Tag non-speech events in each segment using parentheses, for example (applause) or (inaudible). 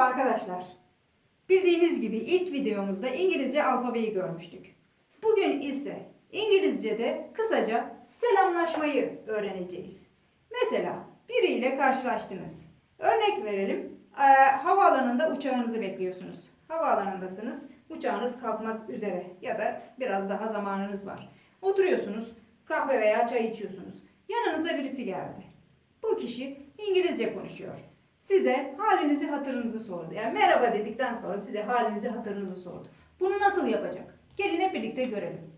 Merhaba arkadaşlar. Bildiğiniz gibi ilk videomuzda İngilizce alfabeyi görmüştük. Bugün ise İngilizce'de kısaca selamlaşmayı öğreneceğiz. Mesela biriyle karşılaştınız. Örnek verelim. Ee, havaalanında uçağınızı bekliyorsunuz. Havaalanındasınız. Uçağınız kalkmak üzere ya da biraz daha zamanınız var. Oturuyorsunuz. Kahve veya çay içiyorsunuz. Yanınıza birisi geldi. Bu kişi İngilizce konuşuyor. Size halinizi hatırınızı sordu. Yani merhaba dedikten sonra size halinizi hatırınızı sordu. Bunu nasıl yapacak? Gelin hep birlikte görelim.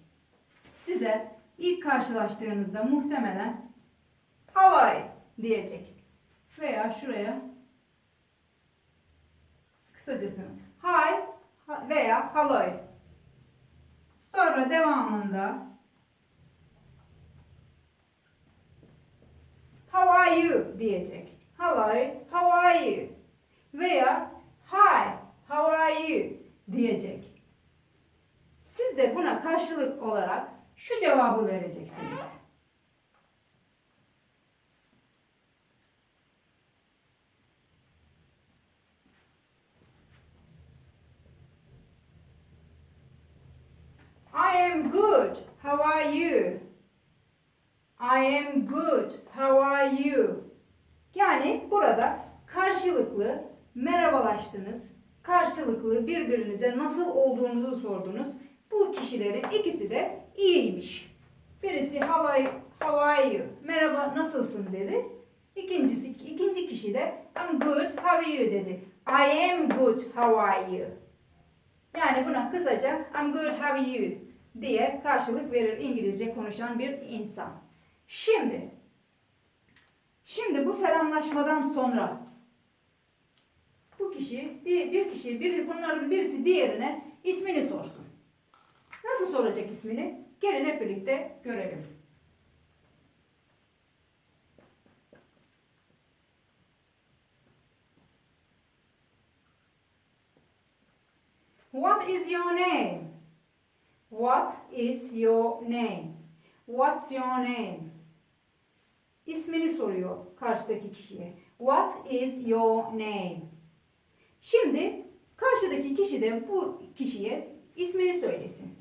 Size ilk karşılaştığınızda muhtemelen Hawaii diyecek. Veya şuraya kısacasını hi veya hello. Sonra devamında How are you diyecek. Hello, how are you? Veya Hi, how are you diyecek. Siz de buna karşılık olarak şu cevabı vereceksiniz. I am good. How are you? I am good. How are you? Yani burada karşılıklı merhabalaştınız. Karşılıklı birbirinize nasıl olduğunuzu sordunuz. Bu kişilerin ikisi de iyiymiş. Birisi are you? Merhaba nasılsın dedi. İkincisi ikinci kişi de I'm good. How are you dedi. I am good. How are you? Yani buna kısaca I'm good, how are you diye karşılık verir İngilizce konuşan bir insan. Şimdi, şimdi bu selamlaşmadan sonra bu kişi, bir, bir kişi, bir, bunların birisi diğerine ismini sorsun. Nasıl soracak ismini? Gelin hep birlikte görelim. What is your name? What is your name? What's your name? İsmini soruyor karşıdaki kişiye. What is your name? Şimdi karşıdaki kişi de bu kişiye ismini söylesin.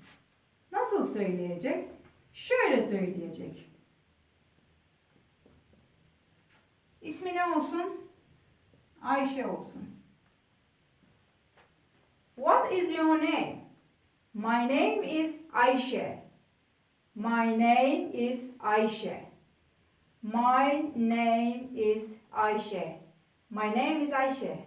Nasıl söyleyecek? Şöyle söyleyecek. İsmi ne olsun? Ayşe olsun. What is your name? My name is Ayşe. My name is Ayşe. My name is Ayşe. My name is Ayşe.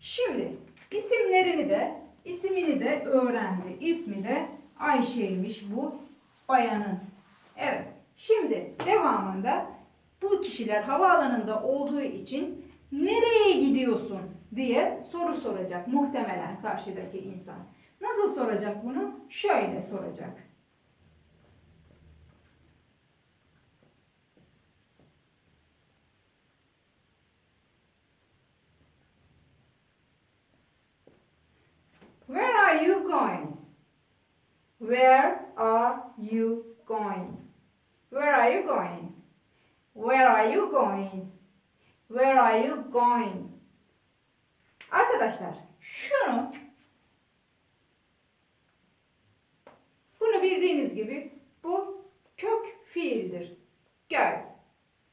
Şimdi isimlerini de ismini de öğrendi. İsmi de Ayşe'ymiş bu bayanın. Evet. Şimdi devamında bu kişiler havaalanında olduğu için nereye gidiyorsun diye soru soracak muhtemelen karşıdaki insan. Nasıl soracak bunu? Şöyle soracak. Where are you going? Where are you going? Where are you going? Where are you going? Where are you going? Arkadaşlar şunu bunu bildiğiniz gibi bu kök fiildir. Go.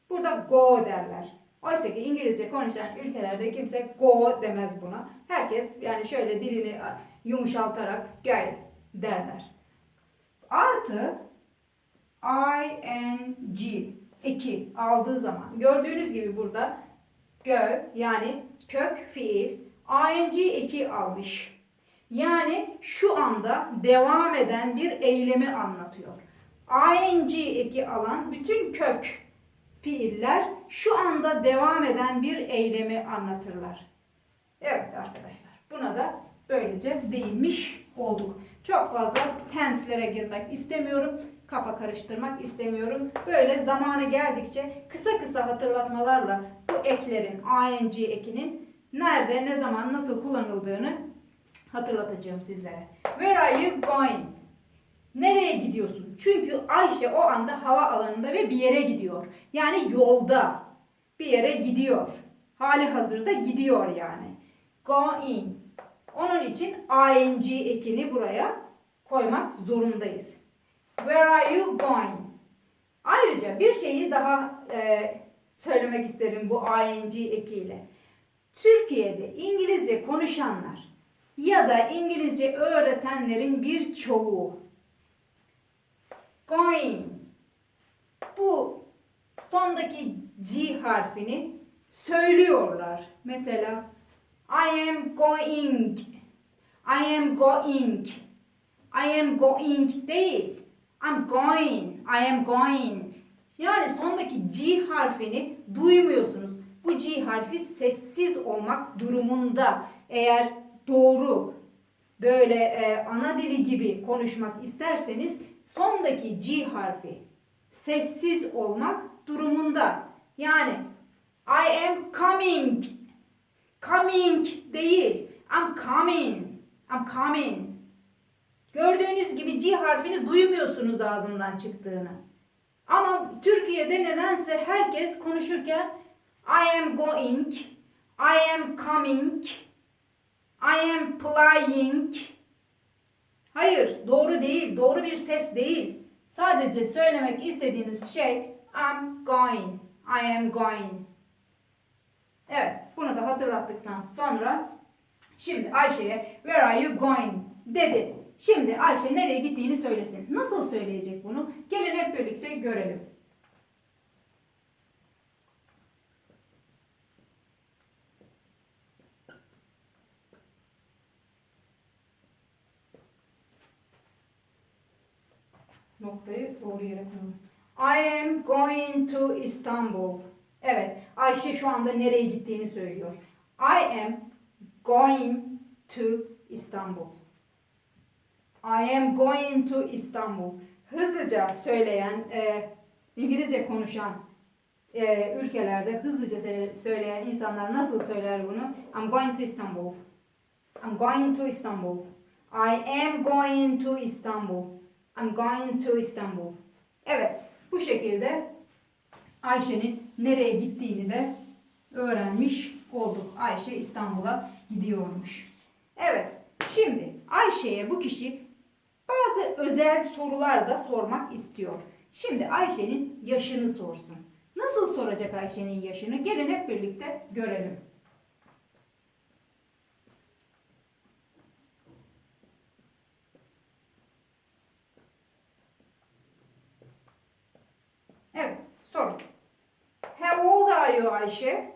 Burada go derler. Oysa ki İngilizce konuşan ülkelerde kimse go demez buna. Herkes yani şöyle dilini yumuşaltarak go derler. Artı ing eki aldığı zaman gördüğünüz gibi burada go yani kök fiil ing eki almış. Yani şu anda devam eden bir eylemi anlatıyor. ing eki alan bütün kök fiiller şu anda devam eden bir eylemi anlatırlar. Evet arkadaşlar buna da böylece değinmiş olduk. Çok fazla tenslere girmek istemiyorum. Kafa karıştırmak istemiyorum. Böyle zamanı geldikçe kısa kısa hatırlatmalarla bu eklerin, ing ekinin nerede, ne zaman, nasıl kullanıldığını hatırlatacağım sizlere. Where are you going? Nereye gidiyorsun? Çünkü Ayşe o anda hava alanında ve bir yere gidiyor. Yani yolda bir yere gidiyor. hali hazırda gidiyor yani. Going. Onun için ing ekini buraya koymak zorundayız. Where are you going? Ayrıca bir şeyi daha e, söylemek isterim bu ing ekiyle. Türkiye'de İngilizce konuşanlar ya da İngilizce öğretenlerin bir çoğu going bu sondaki G harfini söylüyorlar. Mesela I am going I am going I am going değil. I'm going. I am going. Yani sondaki G harfini duymuyorsunuz. Bu G harfi sessiz olmak durumunda. Eğer doğru böyle e, ana dili gibi konuşmak isterseniz sondaki G harfi sessiz olmak durumunda. Yani I am coming. Coming değil. I'm coming. I'm coming. Gördüğünüz gibi G harfini duymuyorsunuz ağzımdan çıktığını. Ama Türkiye'de nedense herkes konuşurken I am going, I am coming, I am playing. Hayır, doğru değil. Doğru bir ses değil. Sadece söylemek istediğiniz şey I'm going, I am going. Evet, bunu da hatırlattıktan sonra şimdi Ayşe'ye where are you going dedi. Şimdi Ayşe nereye gittiğini söylesin. Nasıl söyleyecek bunu? Gelin hep birlikte görelim. Noktayı doğru yere koyalım. I am going to Istanbul. Evet, Ayşe şu anda nereye gittiğini söylüyor. I am going to Istanbul. I am going to Istanbul. Hızlıca söyleyen, e, İngilizce konuşan e, ülkelerde hızlıca söyle- söyleyen insanlar nasıl söyler bunu? I'm going to Istanbul. I'm going to Istanbul. I am going to Istanbul. I'm going to Istanbul. Evet, bu şekilde Ayşe'nin nereye gittiğini de öğrenmiş olduk. Ayşe İstanbul'a gidiyormuş. Evet, şimdi Ayşe'ye bu kişi bazı özel sorular da sormak istiyor. Şimdi Ayşe'nin yaşını sorsun. Nasıl soracak Ayşe'nin yaşını? Gelin hep birlikte görelim. Evet, sor. How old are you Ayşe?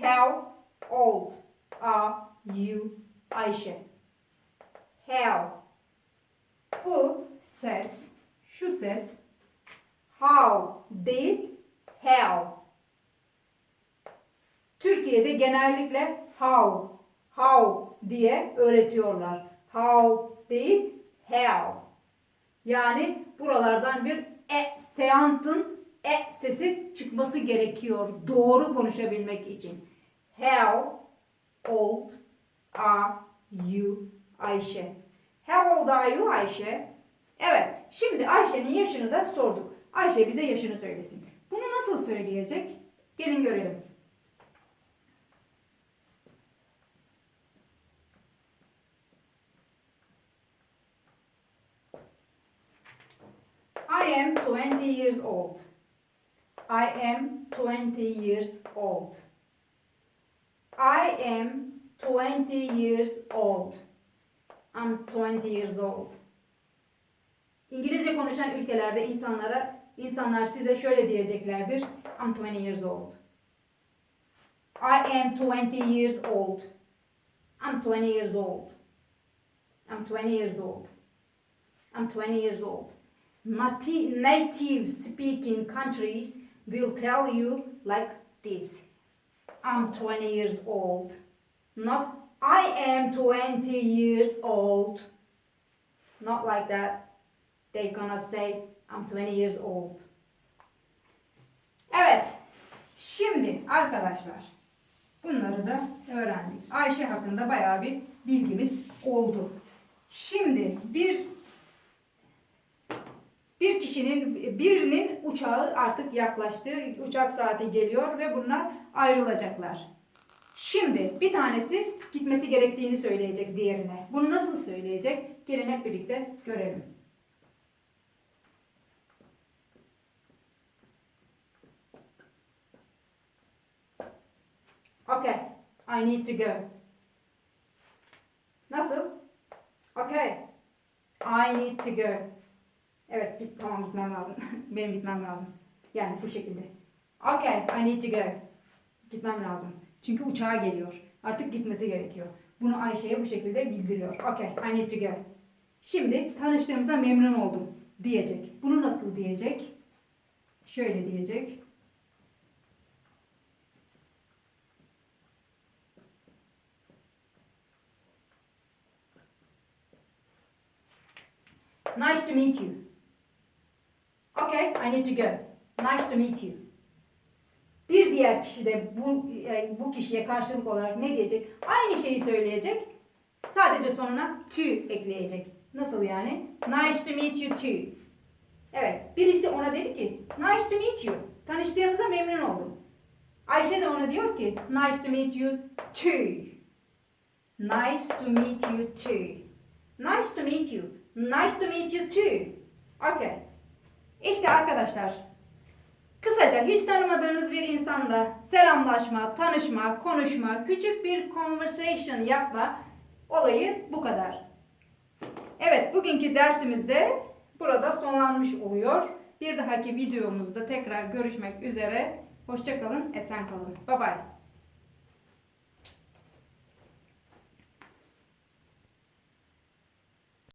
How old are you Ayşe? How. Bu ses, şu ses how değil how. Türkiye'de genellikle how, how diye öğretiyorlar. How değil how. Yani buralardan bir e seantın e sesi çıkması gerekiyor doğru konuşabilmek için. How old are you Ayşe? How old are you Ayşe? Evet, şimdi Ayşe'nin yaşını da sorduk. Ayşe bize yaşını söylesin. Bunu nasıl söyleyecek? Gelin görelim. I am 20 years old. I am 20 years old. I am 20 years old. I'm 20 years old. İngilizce konuşan ülkelerde insanlara insanlar size şöyle diyeceklerdir. I'm 20 years old. I am 20 years old. I'm 20 years old. I'm 20 years old. I'm 20 years old. Nati- native speaking countries will tell you like this. I'm 20 years old. Not I am 20 years old. Not like that. They're gonna say I'm 20 years old. Evet. Şimdi arkadaşlar bunları da öğrendik. Ayşe hakkında bayağı bir bilgimiz oldu. Şimdi bir bir kişinin birinin uçağı artık yaklaştı. Uçak saati geliyor ve bunlar ayrılacaklar. Şimdi bir tanesi gitmesi gerektiğini söyleyecek diğerine. Bunu nasıl söyleyecek? Gelin hep birlikte görelim. Okay, I need to go. Nasıl? Okay, I need to go. Evet, tamam gitmem lazım. (laughs) Benim gitmem lazım. Yani bu şekilde. Okay, I need to go. Gitmem lazım. Çünkü uçağa geliyor. Artık gitmesi gerekiyor. Bunu Ayşe'ye bu şekilde bildiriyor. Okay, I need to go. Şimdi tanıştığımıza memnun oldum diyecek. Bunu nasıl diyecek? Şöyle diyecek. Nice to meet you. I need to go. Nice to meet you. Bir diğer kişi de bu, e, bu kişiye karşılık olarak ne diyecek? Aynı şeyi söyleyecek. Sadece sonuna to ekleyecek. Nasıl yani? Nice to meet you too. Evet. Birisi ona dedi ki nice to meet you. Tanıştığımıza memnun oldum. Ayşe de ona diyor ki nice to meet you too. Nice to meet you too. Nice to meet you. Nice to meet you too. Okay. İşte arkadaşlar Kısaca hiç tanımadığınız bir insanla selamlaşma, tanışma, konuşma, küçük bir conversation yapma olayı bu kadar. Evet, bugünkü dersimiz de burada sonlanmış oluyor. Bir dahaki videomuzda tekrar görüşmek üzere. Hoşçakalın, esen kalın. Bye bye.